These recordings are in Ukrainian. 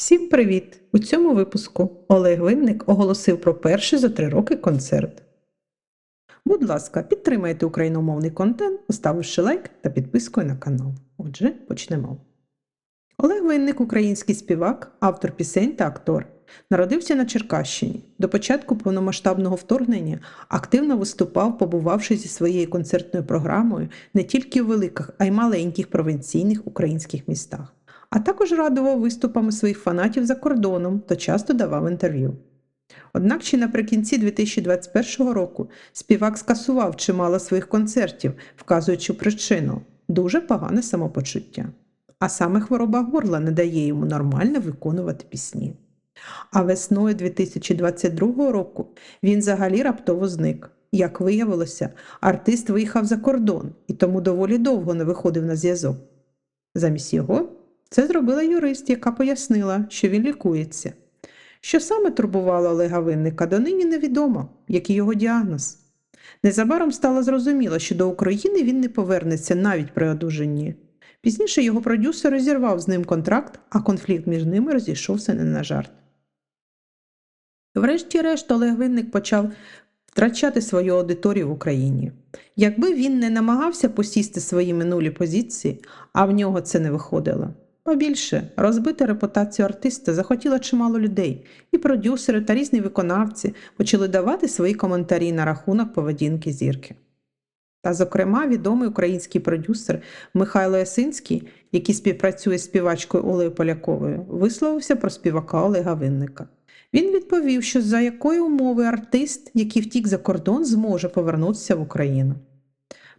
Всім привіт! У цьому випуску Олег Винник оголосив про перший за три роки концерт. Будь ласка, підтримайте україномовний контент, поставивши лайк та підпискою на канал. Отже, почнемо. Олег Винник український співак, автор пісень та актор. Народився на Черкащині. До початку повномасштабного вторгнення активно виступав, побувавши зі своєю концертною програмою не тільки в великих, а й маленьких провінційних українських містах а також радував виступами своїх фанатів за кордоном та часто давав інтерв'ю. Однак ще наприкінці 2021 року співак скасував чимало своїх концертів, вказуючи причину дуже погане самопочуття. А саме хвороба горла не дає йому нормально виконувати пісні. А весною 2022 року він взагалі раптово зник. Як виявилося, артист виїхав за кордон і тому доволі довго не виходив на зв'язок. Замість його це зробила юрист, яка пояснила, що він лікується. Що саме турбувало Олега Винника, донині невідомо, який його діагноз. Незабаром стало зрозуміло, що до України він не повернеться навіть при одужанні. Пізніше його продюсер розірвав з ним контракт, а конфлікт між ними розійшовся не на жарт. Врешті-решт Олег Винник почав втрачати свою аудиторію в Україні. Якби він не намагався посісти свої минулі позиції, а в нього це не виходило. Побільше розбити репутацію артиста захотіло чимало людей, і продюсери та різні виконавці почали давати свої коментарі на рахунок поведінки зірки. Та, зокрема, відомий український продюсер Михайло Ясинський, який співпрацює з співачкою Олею Поляковою, висловився про співака Олега Винника. Він відповів, що за якої умови артист, який втік за кордон, зможе повернутися в Україну.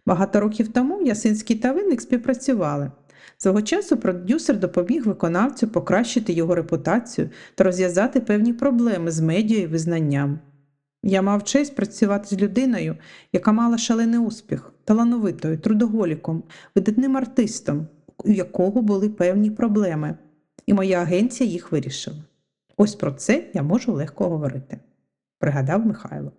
Багато років тому Ясинський та Винник співпрацювали. Свого часу продюсер допоміг виконавцю покращити його репутацію та розв'язати певні проблеми з медіа і визнанням. Я мав честь працювати з людиною, яка мала шалений успіх, талановитою, трудоголіком, видатним артистом, у якого були певні проблеми, і моя агенція їх вирішила. Ось про це я можу легко говорити, пригадав Михайло.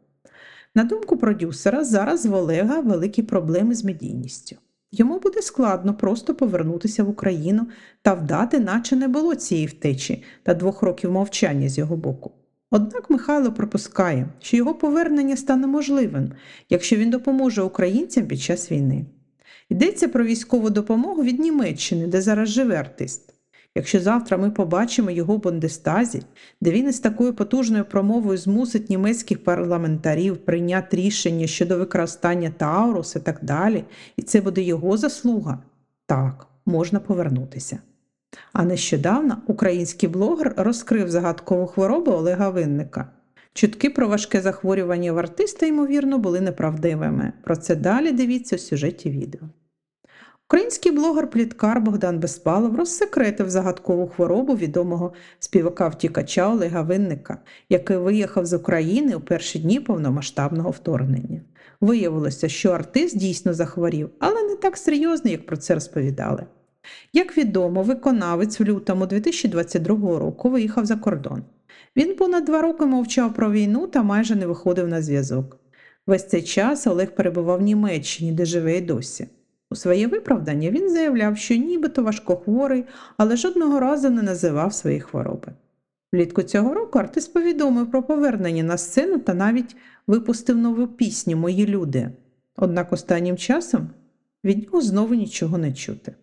На думку продюсера, зараз в Олега великі проблеми з медійністю. Йому буде складно просто повернутися в Україну та вдати, наче не було цієї втечі та двох років мовчання з його боку. Однак Михайло припускає, що його повернення стане можливим, якщо він допоможе українцям під час війни. Йдеться про військову допомогу від Німеччини, де зараз живе артист. Якщо завтра ми побачимо його в Бондестазі, де він із такою потужною промовою змусить німецьких парламентарів прийняти рішення щодо використання Таурус і так далі, і це буде його заслуга, так, можна повернутися. А нещодавно український блогер розкрив загадкову хворобу Олега Винника. Чутки про важке захворювання в артиста, ймовірно, були неправдивими. Про це далі дивіться у сюжеті відео. Український блогер-пліткар Богдан Безпалов розсекретив загадкову хворобу відомого співака втікача Олега Винника, який виїхав з України у перші дні повномасштабного вторгнення. Виявилося, що артист дійсно захворів, але не так серйозно, як про це розповідали. Як відомо, виконавець в лютому 2022 року виїхав за кордон. Він понад два роки мовчав про війну та майже не виходив на зв'язок. Весь цей час Олег перебував в Німеччині, де живе й досі. У своє виправдання він заявляв, що нібито важкохворий, але жодного разу не називав свої хвороби. Влітку цього року артист повідомив про повернення на сцену та навіть випустив нову пісню Мої люди. Однак останнім часом від нього знову нічого не чути.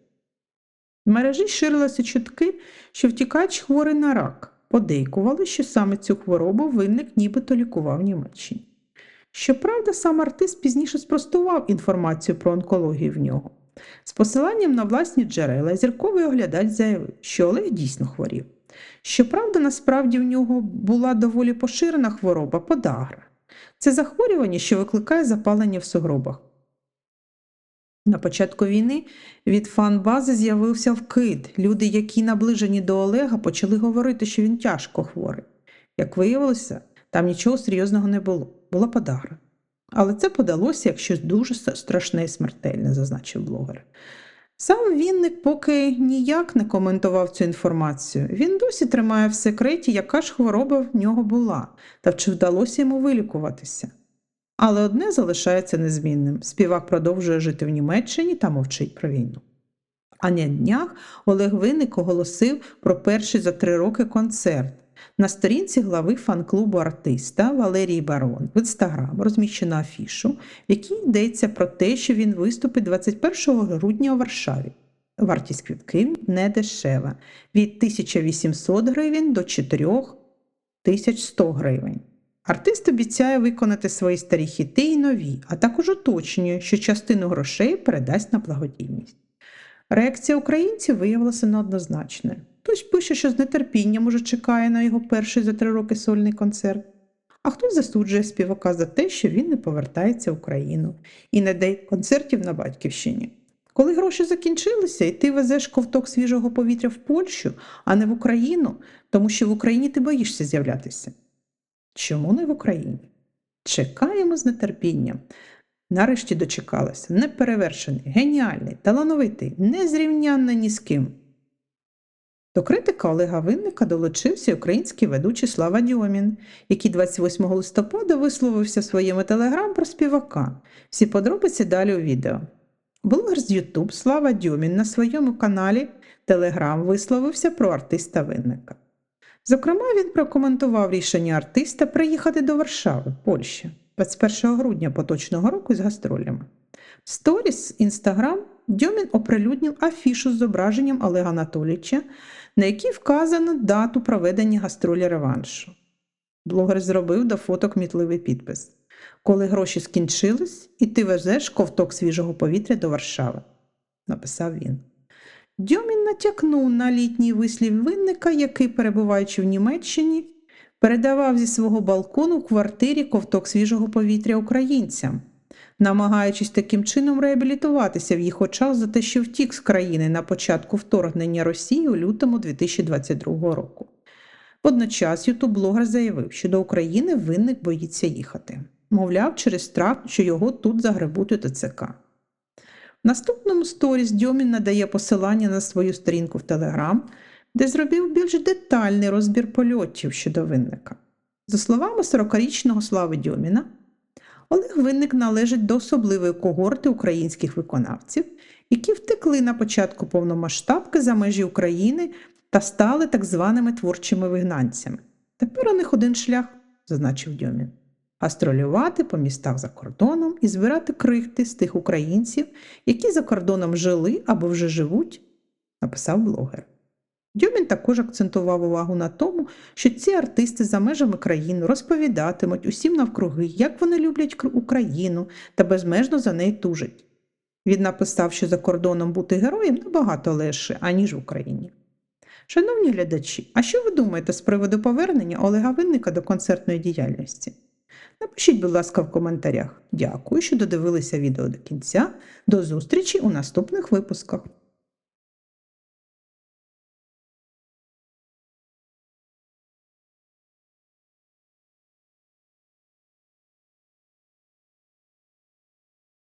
В мережі ширилися чутки, що втікач хворий на рак, подейкували, що саме цю хворобу винник нібито лікував в Німеччині. Щоправда, сам артист пізніше спростував інформацію про онкологію в нього. З посиланням на власні джерела зірковий оглядач заявив, що Олег дійсно хворів. Щоправда, насправді в нього була доволі поширена хвороба подагра. Це захворювання, що викликає запалення в сугробах. На початку війни від фан-бази з'явився вкид. Люди, які наближені до Олега, почали говорити, що він тяжко хворий. Як виявилося, там нічого серйозного не було, була подагра. Але це подалося як щось дуже страшне і смертельне, зазначив блогер. Сам Вінник поки ніяк не коментував цю інформацію. Він досі тримає в секреті, яка ж хвороба в нього була, та чи вдалося йому вилікуватися. Але одне залишається незмінним співак продовжує жити в Німеччині та мовчить про війну. А на днях Олег Винник оголосив про перший за три роки концерт. На сторінці глави фан-клубу артиста Валерії Барон в інстаграм розміщено афішу, в якій йдеться про те, що він виступить 21 грудня у Варшаві. Вартість квитків не дешева від 1800 гривень до 4100 гривень. Артист обіцяє виконати свої старі хіти і нові, а також уточнює, що частину грошей передасть на благодійність. Реакція українців виявилася неоднозначною. Хтось пише, що з нетерпінням уже чекає на його перший за три роки сольний концерт, а хтось засуджує співака за те, що він не повертається в Україну і не дає концертів на батьківщині. Коли гроші закінчилися, і ти везеш ковток свіжого повітря в Польщу, а не в Україну, тому що в Україні ти боїшся з'являтися. Чому не в Україні? Чекаємо з нетерпінням. Нарешті дочекалася. Неперевершений, геніальний, талановитий, незрівнянний ні з ким. До критика Олега Винника долучився український ведучий Слава Дьомін, який 28 листопада висловився в своєму телеграм про співака. Всі подробиці далі у відео. Блогер з YouTube Слава Дьомін на своєму каналі Телеграм висловився про артиста Винника. Зокрема, він прокоментував рішення артиста приїхати до Варшави, Польща, 21 грудня поточного року з гастролями. Сторіс Інстаграм Дьомін оприлюднив афішу з зображенням Олега Анатолійовича, на якій вказано дату проведення гастролі реваншу. Блогер зробив до фото кмітливий підпис. Коли гроші скінчились, і ти везеш ковток свіжого повітря до Варшави, написав він. Дьомін натякнув на літній вислів винника, який, перебуваючи в Німеччині, передавав зі свого балкону в квартирі ковток свіжого повітря українцям, намагаючись таким чином реабілітуватися в їх очах за те, що втік з країни на початку вторгнення Росії у лютому 2022 року. Водночас ютуб-блогер заявив, що до України винник боїться їхати. Мовляв, через страх, що його тут загребуть у ТЦК. В наступному сторіс Дьомін надає посилання на свою сторінку в Телеграм, де зробив більш детальний розбір польотів щодо винника. За словами 40-річного Слави Дьоміна, Олег Винник належить до особливої когорти українських виконавців, які втекли на початку повномасштабки за межі України та стали так званими творчими вигнанцями. Тепер у них один шлях, зазначив Дьомін гастролювати по містах за кордоном і збирати крихти з тих українців, які за кордоном жили або вже живуть, написав блогер. Дьомін також акцентував увагу на тому, що ці артисти за межами країни розповідатимуть усім навкруги, як вони люблять Україну та безмежно за неї тужать. Він написав, що за кордоном бути героєм набагато легше, аніж в Україні. Шановні глядачі, а що ви думаєте з приводу повернення Олега Винника до концертної діяльності? Напишіть, будь ласка, в коментарях. Дякую, що додивилися відео до кінця. До зустрічі у наступних випусках.